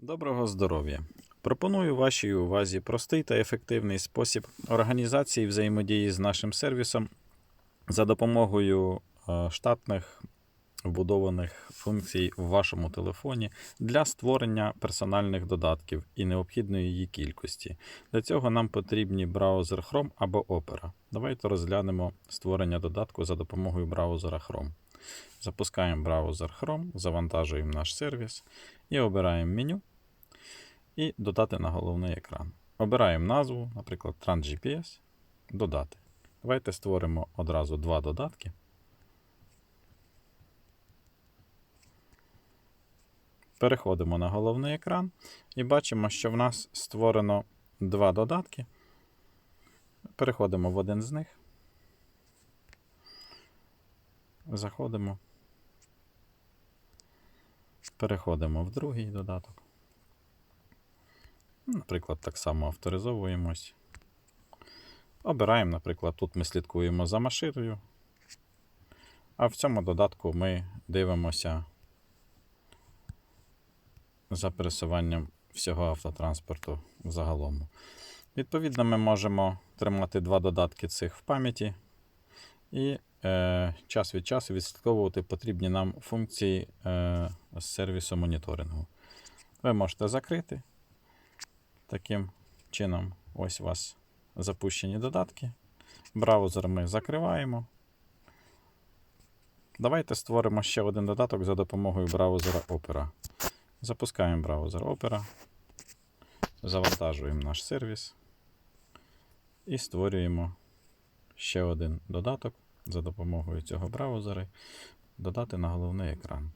Доброго здоров'я! Пропоную вашій увазі простий та ефективний спосіб організації взаємодії з нашим сервісом за допомогою е, штатних вбудованих функцій в вашому телефоні для створення персональних додатків і необхідної її кількості. Для цього нам потрібні браузер Chrome або Opera. Давайте розглянемо створення додатку за допомогою браузера Chrome. Запускаємо браузер Chrome, завантажуємо наш сервіс і обираємо меню і додати на головний екран. Обираємо назву, наприклад, TransGPS, додати. Давайте створимо одразу два додатки. Переходимо на головний екран і бачимо, що в нас створено два додатки. Переходимо в один з них. Заходимо. Переходимо в другий додаток. Наприклад, так само авторизовуємось. Обираємо, наприклад, тут ми слідкуємо за машиною. А в цьому додатку ми дивимося за пересуванням всього автотранспорту загалом. Відповідно, ми можемо тримати два додатки цих в пам'яті і е, час від часу відслідковувати потрібні нам функції е, з сервісу моніторингу. Ви можете закрити. Таким чином, ось у вас запущені додатки. Браузер ми закриваємо. Давайте створимо ще один додаток за допомогою браузера Opera. Запускаємо браузер Opera, завантажуємо наш сервіс і створюємо ще один додаток за допомогою цього браузера. Додати на головний екран.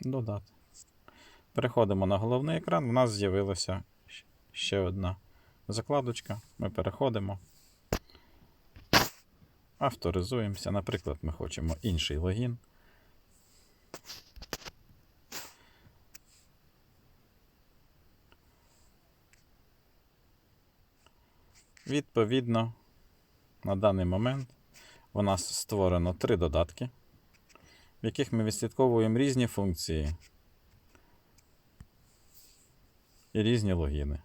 Додати. Переходимо на головний екран. У нас з'явилася ще одна закладочка. Ми переходимо. Авторизуємося. Наприклад, ми хочемо інший логін. Відповідно, на даний момент у нас створено три додатки, в яких ми відслідковуємо різні функції і різні логіни.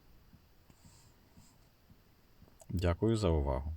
Дякую за увагу.